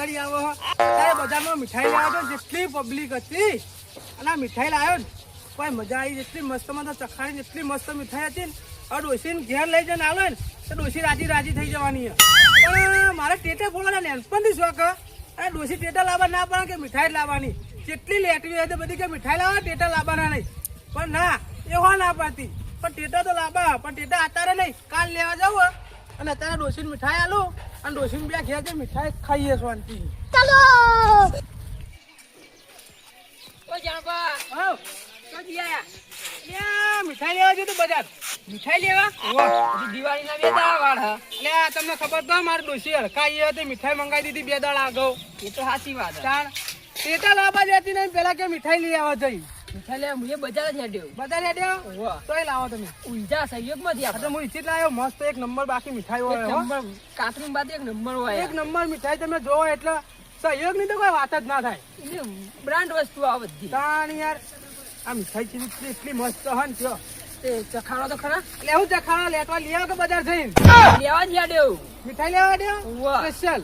દિવાળી આવો ત્યારે બજારમાં મીઠાઈ લાવ્યો તો જેટલી પબ્લિક હતી, અને આ મીઠાઈ લાવ્યો ને, કોઈ મજા આવી જેટલી મસ્ત મસ્ત ચખાણી, જેટલી મસ્ત મીઠાઈ હતી ને હવે ડોસીને ઘેર લઈ જઈને આવે ને, તો ડોસી રાજી રાજી થઈ જવાની. પણ મારે ટેટે બોલવાના નેનપણથી શોખ, હે. અને ડોસી ટેટા લાવવા ના પડે કે મીઠાઈ લાવવાની જેટલી લેટવી હોય તો બધી કે મીઠાઈ લાવવા ટેટા લાવવાના નહીં પણ ના એવા ના પાડતી પણ ટેટા તો લાવવા, પણ ટેટા અત્યારે નહીં કાલ લેવા જાવ. અને અત્યારે ડોસીને મીઠાઈ આલો અને ડોસીને બે ઘેર જે મીઠાઈ ખાઈએ શાંતિ. ઓ જાણબા આયા. મીઠાઈ લેવા જતું બજાર. મીઠાઈ લેવા? દિવાળીના બે દાળ વાળ હ. એટલે આ તમને ખબર તો મારી ડોસી હડકાઈ હતી મીઠાઈ મંગાવી દીધી બે દાળ અગાઉ એ તો સાચી વાત હ. તાણ ટેટા લાવવા જતી નહીં પેલા કે મીઠાઈ લઈ આવવા જઈ. લેવા મુએ બજાર જ હેડ્યો. તોય લાવો તમે. ઊંઝા સહયોગમાંથી આપણે. હું ઈચ્છિત લાવ્યો મસ્ત એક નંબર બાકી મીઠાઈ હોય નંબર કાતરી બાદ એક નંબર હોય એક નંબર મીઠાઈ તમે જોવો એટલે સહયોગની તો કોઈ વાત જ ના થાય. બ્રાન્ડ વસ્તુ આ બધી. તાણ યાર આ મીઠાઈ ચીજ એટલી એટલી મસ્ત હે ને કયો. તે ચખાડો તો ખરા. એટલે હું ચખાડો લેટવા લઈ આવો કે બજાર જઈને. લેવા જ હેડ્યો. મીઠાઈ લેવા દેવ. સ્પેશિયલ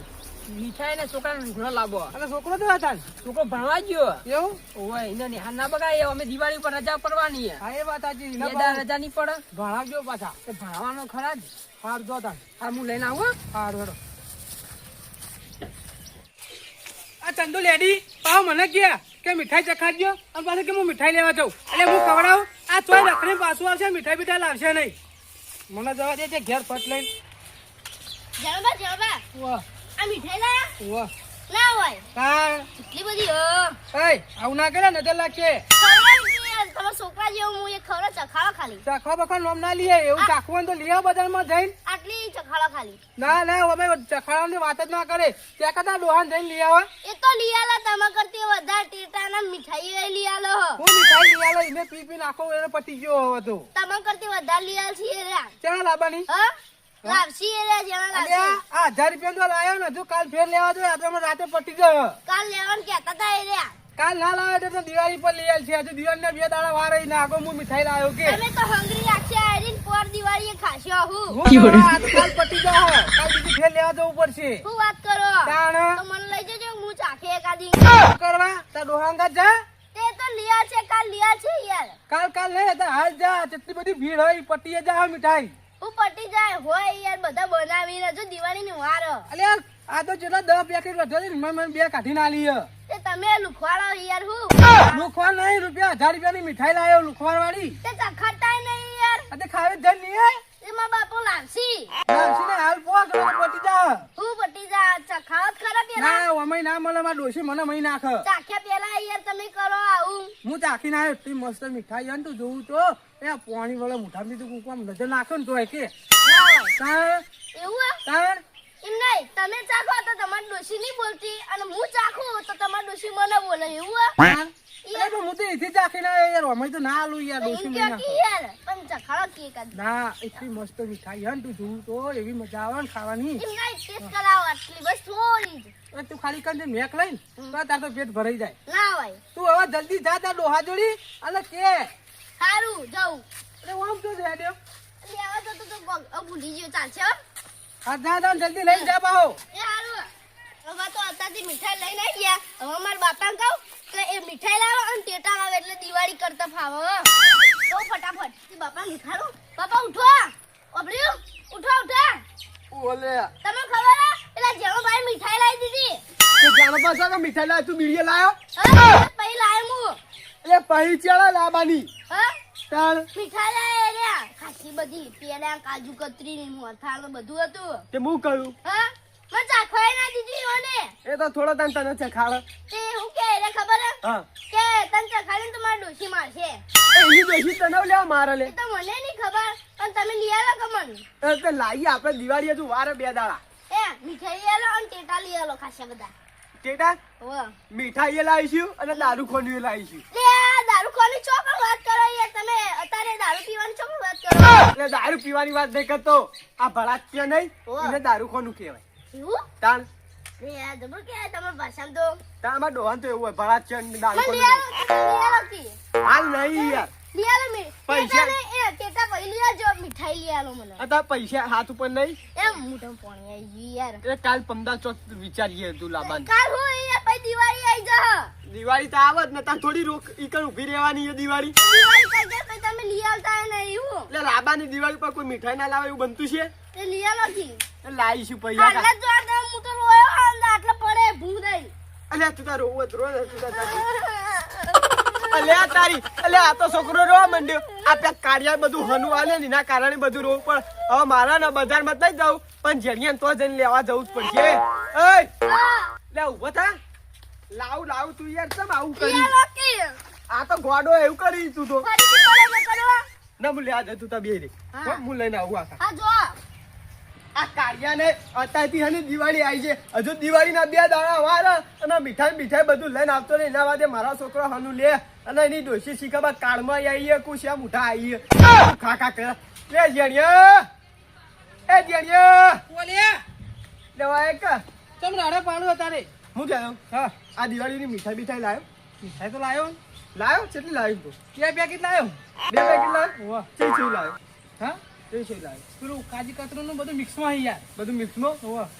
મીઠાઈ ને છોકરા ઘણો લાવો અને છોકરો તો હતા છોકરો ભણવા ગયો. એવું? ઓય એને નિહાળ ના બગાડે અમે દિવાળી પર રજા પડવાની. હા એ વાત પર રજા નહીં પડે. ભણાવજો પાછા. તો ભણવાનો ખરા જ. હાર જો તાન હા હું લઈને આવું હાર હેડો. આ ચંદુ લેડી પાવ મને કે કે મીઠાઈ ચખાડજો અને પાછું કે હું મીઠાઈ લેવા જાઉં. એટલે હું ખવડાવું. આ તો રખડી પાછું આવશે મીઠાઈ બીઠાઈ લાવશે નહીં. મને જવા દે છે ઘેર ફટ લઈને. જવા જવા વાહ આ મીઠાઈ લાયા? વાહ ના હોય. તાર એટલી બધી હ. એય આવું ના કરે નજર લાગશે તમારા છોકરા જેવું હું એ ખવડો ચખાડો ખાલી. નોમ ના લઈએ એવું ચાખવાનું તો લઈ બજારમાં જઈને. આટલી ચખાડો ખાલી. ના ના અમે ચખાડાની વાત જ ના કરે કરતા ડોહાન જઈને લઈ આવો. એ તો લઈ આલો તમે કરતી વધારે ટેટાના મીઠાઈ લઈ આલો હું. મીઠાઈ લઈ આવો એને પી પી નાખો એને પતી ગયો હવે તો. તમે કરતી વધારે લઈ આલ છીએ રે ચાલ લાવવાની હ? લાવશી એ જેના લાવશી આ હજાર રૂપિયા તો ને કાલ ફેર લેવા જોઈએ રાતે પટી ગયો. કાલ લેવાનું કહેતા તા એ કાલ ના લાવે તો દિવાળી પર લઈ હજુ દિવાળી બે દાડા વાર ને આગળ હું મીઠાઈ લાવ્યો કે. અમે તો હંગરી રાખશે આરીન પર દિવાળીએ ખાશો હું? તો કાલ પટી જાય કાલ બીજી ફેર લેવા જવું પડશે. શું વાત કરો? તાણ? તો મને લઈ જજો હું ચાખે એકાદી કરવા? ડોહાંગા જા. તે તો લિયા છે કાલ લિયા છે યાર. કાલ કાલ નહીં તો હાલ જા. કેટલી બધી ભીડ હોય પટીએ જા મીઠાઈ. હું પટી જાય. હોય યાર બધા બનાવીને જો દિવાળીની વાર. અલ્યા આ તો જેટલા દસ પેકેટ વધે છે મને મને બે કાઢી ના લઈએ તે તમે લુખવાડો યાર હું. લુખવા નહીં રૂપિયા હજાર રૂપિયાની મીઠાઈ લાવ્યો લુખવાડ વાળી તે ચખાડતાય નહીં યાર. આ ખાવે નહીં એમાં બાપુ હાલ પોક પટી જા. હું પટી જા. ચખાવત ખરા પેલા? ના અમે ના મળે મારા ડોશી મને મહી નાખ. ચાખ્યા પેલા તમે કરો આવું. હું ચાખી ના એટલી મસ્ત મીઠાઈ છે ને તું જોઉં તો. એ પાણી વાળા દીધું કુકુ આમ નજર નાખો ને તો કે એવું? તાર એમ નહીં તમે ચાખો તો તમારી ડોશી નહીં બોલતી અને હું ચાખું તો તમારી ડોશી મને બોલે એવું અરે પણ હું તો એથી ચાખી ના યાર. અમે તો ના આલું યાર નાખો યાર પણ ચખાડો કે એકાદી. ના એટલી મસ્ત મીઠાઈ ને તું જોવું તો એવી મજા આવે ને ખાવાની. નહીં ટેસ્ટ કરાવો આટલી બસ થોડી જ. તું ખાલી કરીને મેક લઈને તો તાર તો પેટ ભરાઈ જાય. ના હોય તું હવે જલ્દી જા તાર ડોહા જોડી અને કે. સારું જાઉં. અરે આમ તો દેવ લેવા તો તો ભૂલી ગયો ચાલશે હા. જા જા જલ્દી લઈને જા એ હવે તો અત્યારથી મીઠાઈ લઈને આવી ગયા. હવે મારા બાપાને કહું એટલે એ મીઠાઈ લાવો અને ટેટા લાવે એટલે દિવાળી કરતા ફાવો. તો ફટાફટ. બાપા મીઠાડું બાપા ઉઠો. અબર્યું ઉઠો ઉઠો. ઓલે. તમને ખબર હે? પેલા જેવો ભાઈ મીઠાઈ લાવી દીધી. તે જાણો પાછા કે મીઠાઈ લાવ તું બીડીએ લાયો? પહી પછી મુ એટલે પહી ચેડા લાવવાની? હા? તાણ. મીઠાઈ લાય રે ખાસી બધી પેડા કાજુ કતરી ને મોથા બધું હતું. તે મુ કહ્યું? હા? મજા ચાખવાય ના દીધી મને એ તો થોડો તને તને છે ખાડ તે હું કે હા કે તંત્ર ખાલી તો મારા ડોશી મારશે. એ એની દોશી તને લેવા મારે લે. તો મને નહીં ખબર પણ તમે લઈ આલો કે એ તો લાવી આપણે દિવાળી હજુ વાર બે દાડા. એ મીઠાઈ આલો અને ટેટા લઈ આલો ખાસા બધા. ટેટા? ઓ મીઠાઈ લાવીશું અને દારૂ ખોની લાવીશું. લે દારૂ ખોની પણ વાત કરો યાર તમે અત્યારે દારૂ પીવાની છો પણ વાત કરો. એટલે દારૂ પીવાની વાત નહીં કરતો. આ ભરાત છે નહીં. એને દારૂ ખોનું કહેવાય. એવું? તાણ. તમારા ડોહાન તો એવું હોય ભરાત છે ને દારૂ મને ખોનું લઈ આલો કે લઈ આલો કે? હાલ નહીં યાર. લઈ આલો મી પૈસા- ટેટા ને એ ટેટા પછી લઈ આવજો મીઠાઈ મીઠાઈ લઈ આલો મને. આ પૈસા હાથ ઉપર નહીં? એમ મોટો પાણી આવી યાર. એ કાલ પમદા ચોક વિચારીએ તું લાબાન. કાલ હું યાર પછી દિવાળી આવી જા. દિવાળી તો આવત ને તાર થોડી રોક ઈકણ ઊભી રહેવાની છે દિવાળી. દિવાળી કઈ જાય પછી તમે લઈ આવતા હું. એટલે લાબાની દિવાળી પર કોઈ મીઠાઈ ના લાવે એવું બનતું છે? તે લઈ આલો કી લાવીશું પૈસા આટલા જોર દે હું તો રોયો આંદા પડે ભૂ દઈ અલ્યા તું તાર રોવો ને, તું તારી. અલ્યા તારી અલ્યા આ તો છોકરો રોવા માંડ્યો. આ પેલા કાળિયા બધું હનુ આલે ને એના કારણે બધું રોવું પણ હવે મારા ને બજારમાં જ નહીં જાઉં પણ જેણિયા તો જઈને લેવા જવું જ પડશે. એય લે ઊભો થા. લાવ લાવ તું યાર આવું કરી? આ તો ગોડો એવું કરી તું તો. ફરીથી પડે મેં કરવા ના હું લેવા જતું તા બે રે હા. હું લઈને આવું આ જો. આ કાળિયાને અત્યારથી હની દિવાળી આવી છે. હજુ દિવાળીના બે દાડા વાર અને મીઠાઈ મીઠાઈ બધું લઈને આવતો ને એના વાદે મારા છોકરો હનુ લે અને એની ડોશી શીખાબા કાળમાં આવીએ કુશિયા મુઠા આવીએ ખા ખા કરે લે જેણિયા એ જેણિયા બોલ્યા લેવા એક ચમ રાડે પાડું તારે. હું કહેતો હા. આ દિવાળીની મીઠાઈ મીઠાઈ લાવ્યો મીઠાઈ તો લાયો. લાવ્યો કેટલી લાવ્યો તું? બે પેકેટ લાયો. બે પેકેટ લાવ્યો ચી હા? પેલું કાજી કતરું નું બધું મિક્સમાં આવી યાર. બધું મિક્સમાં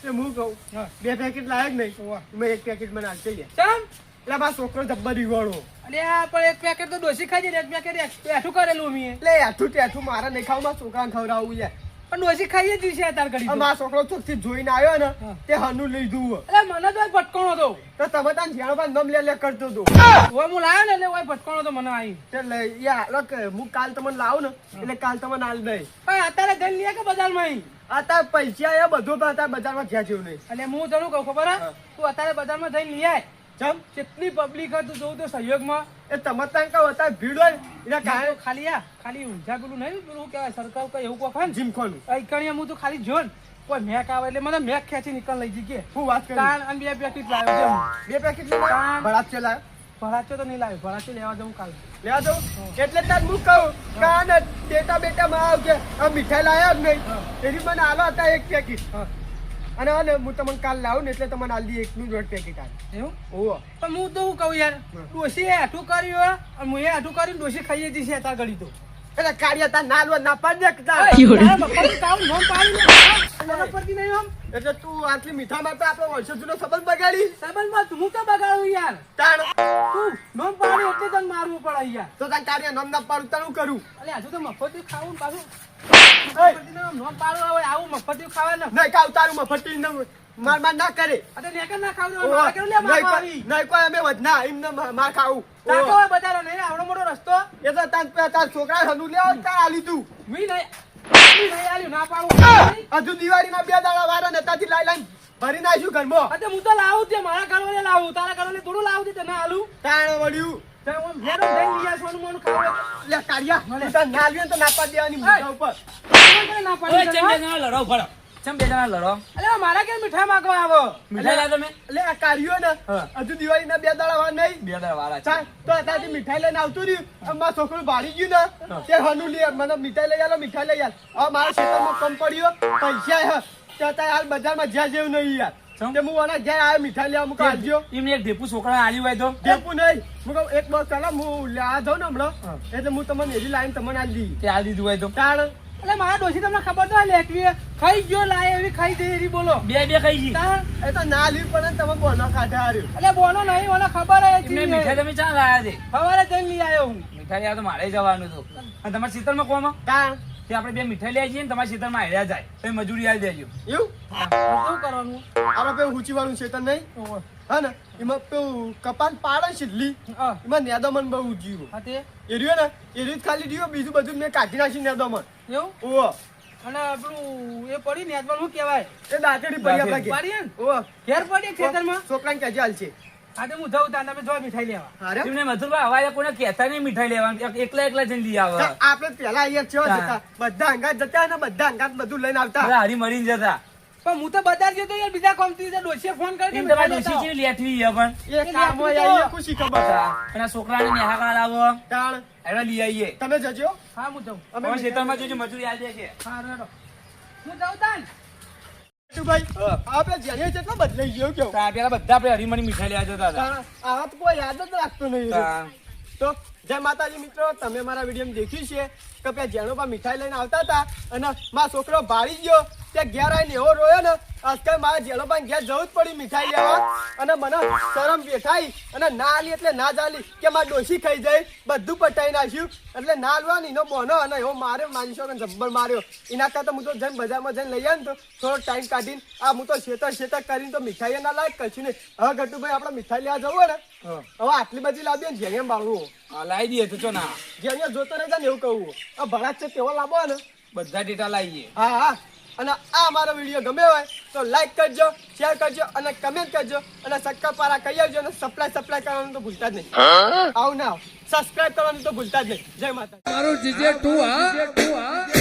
એ હું કહું. બે પેકેટ લાયક નહીં. વાહ મેં એક પેકેટ મને આલ જઈએ ચમ? એટલે બા છોકરો જબ્બર રીવાળો. અરે આ પણ એક પેકેટ તો ડોસી ખાધી ને એક પેકેટ એઠું કરેલું મેં. એટલે આઠું ટેઠું મારા નહીં ખાવું મારા છોકરાને ખવડાવવું છે. પણ ડોસી ખાઈ જ છે તાર ઘડી મારા છોકરો ચોકથી જોઈને આવ્યો ને તે હનુ લીધું અરે મને તો ભટકોણો હતો તો તમે તાન જ્યાં નમ લે લે કરતો હતો. ઓય હું લાયો ને એટલે ઓય ભટકોણો તો મને આવી એટલે યા લોક હું કાલ તમને લાવું ને એટલે કાલ તમને આલ દઈ. પણ અત્યારે જઈને લે કે બજારમાં અહીં અત્યારે પૈસા એ બધું તો અત્યારે બજારમાં ગયા જેવું નહીં. એટલે હું તને કહું ખબર હા. તું અત્યારે બજારમાં જઈને લઈ આય. ચમ કેટલી પબ્લિક હતું જોઉં તો સહયોગમાં. એ તમાર ત્યાં કહો અત્યારે ભીડ હોય એના કારણે ખાલી આ ખાલી ઊંઝા પેલું નહીં પેલું કહેવાય સરકાર કઈ એવું કોઈ જીમખોનું કણિયા હું તો ખાલી જોન કોઈ મેક આવે એટલે મને મેક ખેંચી નીકળ લઈ જઈએ. હું વાત કરી. અને બે પેકેટ લાવ્યો બે પેકેટ ભરાચો લાવ્યો? ભરાચો તો નહીં લાવ્યો ભરાચો લેવા જવું કાલે. લેવા દઉં એટલે તાર હું કહું કાન ડેટા બેટા માં આવ કે આ મીઠાઈ લાવ્યો જ નહીં. એની મને આલો હતા એક પેકેટ અને અને હું તમને કાલ લાવું ને એટલે તમને આલી એકનું જ પેકેટ આવે એવું? ઓ પણ હું તો હું કહું યાર? ડોસી આઠું કર્યું અને હું આઠું કરીને ડોસી ખાઈએ જઈશ અત્યારે ગળી તો. એટલે કાઢ્યા તા ના પાડ દે કે તાર. તારા બપ્પાનું તાવ નોમ પાડી લે. પડતી નહીં આમ? એટલે તું આટલી મીઠામાં તો આપણો વર્ષો જૂનો સંબંધ બગાડી. સંબંધમાં તું તો બગાડું યાર? તાણ. તું નોમ પાડી એટલે તને મારવું પડે યાર. તો તને કાઢ્યા નોમ ના પાડું તારું કરું? એટલે હજુ તો મફત ખાવું ને પાછું. માર માર ના કરે. નેકર ના ખાવું મારે કેવું લે નહીં કોઈ અમે વધના એમને માર ખાવું. તાકો હોય નહીં આવડો મોટો રસ્તો? એ તો તાર તાર છોકરા હનુ લેવો તાર આલી તું. મી નહીં મી નહીં આલ્યું ના પાડું. હજુ દિવાળીના બે દાડા વાળા નતાથી લાઈ લાઈ ભરી નાખ્યું ઘરમાં. અતે હું તો લાવું તે મારા ઘરવાળે લાવું તારા ઘરવાળે થોડું લાવું તે ના આલું. તાણ વળ્યું. લે ના ને ના. ના મારા ઘેર મીઠાઈ માંગવા આવો. મીઠાઈ લાવ તમે? એટલે આ કાઢ્યો ને. હજુ હજુ દિવાળીના બે દાડા વાળા નહીં. બે વાળા ચાલ, તો અત્યારથી મીઠાઈ લઈને આવતું રહ્યું. મારા છોકરું ભાડી ગયું ને તે હનુ લે મને મીઠાઈ લઈ આલો મીઠાઈ લઈ આલ. હવે મારા ખેતરમાં કમ પડ્યો પૈસા હે. તે અત્યારે હાલ બજારમાં જ્યાં જેવું નહીં યાર? તે હું આના ઘેર આવ્યો મીઠાઈ લેવા મુકા આવજો એમને એક ઢેપુ છોકરા આલ્યું હોય તો. દેપું નહીં. હું એક બસ ચાલો હું લેવા જાઉં ને હમણાં. એટલે હું તમને એવી લાઈન તમને આલી દી તે આલી દીધું હોય તો. તાણ. એટલે મારા ડોશી તમને ખબર તો લેટવી ખાઈ ગયો લાય એવી ખાઈ ગઈ એવી બોલો. બે બે ખાઈ ગઈ. એ તો ના લીધું પડે તમે બોનો ખાધા હાર્યો એટલે બોનો નહીં મને ખબર હે મીઠાઈ તમે ચા લાયા છે? સવારે જઈને લઈ આવ્યો હું. મીઠાઈ લેવા તો મારે જવાનું હતું. અને માં શીતળમાં કોમાં? તાણ. તે આપણે બે મીઠાઈ લઈ જઈએ ને તમારા ખેતરમાં હાર્યા જાય. તો મજૂરી આવી દેજો. એવું? શું કરવાનું? આપણે પેલું છે તો નહીં? હા ને? એમાં પેલું કપાન પાડે શીટલી એમાં નેદમન બહુ ઉજ્યું. હા તે? એ રહ્યો ને? એ રીત ખાલી રહ્યું બીજું બધું મેં કાઢી નાખી નેદમન એવું? ઓહો. અને આપણું એ પડી ને શું કહેવાય? એ દાંતડી પડી આપણે ઘેર. પડી ખેતરમાં? છોકરાને કહેજે હાલ છે. આજે હું જઉં ત્યાં તમે જો મીઠાઈ લેવા. હારે એમને મથુરભાઈ હવારે કહેતા નહીં મીઠાઈ લેવાનું એકલા એકલા જઈને લઈ આવે. આપણે પેલા અહીંયા કેવા જતા. બધા અંગાત જતા ને બધા અંગાત બધું લઈને આવતા. હારી મરીને જતા. પણ હું તો બજાર ગયો તો યાર બીજા કોમથી તો ડોશીએ ફોન કરી એમ તમારી ડોશી કેવી લેઠવી છે પણ? એ કામમાં આવીએ ખુશી ખબર. અને આ છોકરાને નેહાકા લાવો. તાણ એવા લઈ તમે જજો. હા હું જાઉં. અમે અમે ખેતરમાં જોજો મજૂરી આવી છે. હા રેડો હું જાઉં તાન. આપણે જેને જેટલો બદલાઈ ગયો કેવું? પેલા બધા આપણે હરીમણી મીઠાઈ લેવા જતા હતા. આ તો કોઈ યાદ જ રાખતો નહીં. તા- જય માતાજી મિત્રો, તમે મારા વીડિયો દેખ્યું છે કે પેલા જેણોબા મીઠાઈ લઈને આવતા હતા અને મારો છોકરો ભાળી ગયો. ત્યાં ઘેર આવીને એવો રોયો ને, આજકાલ મારા જેલોબા ઘેર જવું જ પડી મીઠાઈ લેવા. અને મને શરમ બેઠાઈ અને ના આલી એટલે ના ચાલી કે મારા ડોસી ખાઈ જાય. બધું પટાઈ નાખ્યું. એટલે ના આલવા ને એનો બોનો અને એવો માર્યો મારી છોકરાને જબ્બર માર્યો. એના કરતા હું તો જઈને બજારમાં જઈને લઈ આવ્યો ને તો થોડો ટાઈમ કાઢીને, આ હું તો શેતર શેતર કરીને તો મીઠાઈ ના લાયક કરશું નહીં. હવે ગટુભાઈ, આપણે મીઠાઈ લેવા જવું હોય ને હવે આટલી બધી લાવી ને જેમ બાળવું લાવી દઈએ તો ચો ના. જેમ જોતો નહીં ને એવું કહું. આ ભડાક છે તેવો લાવો ને? બધા ડેટા લાવીએ હા હા. અને આ મારો વીડિયો ગમે હોય તો લાઈક કરજો શેર કરજો અને કમેન્ટ કરજો અને સક્કરપારા કહી આવજો અને સપ્લાય સપ્લાય કરવાનું તો ભૂલતા જ નહીં. આવું ના સબસ્ક્રાઇબ કરવાનું તો ભૂલતા જ નહીં. જય માતા મારું જીજે ટુ હા.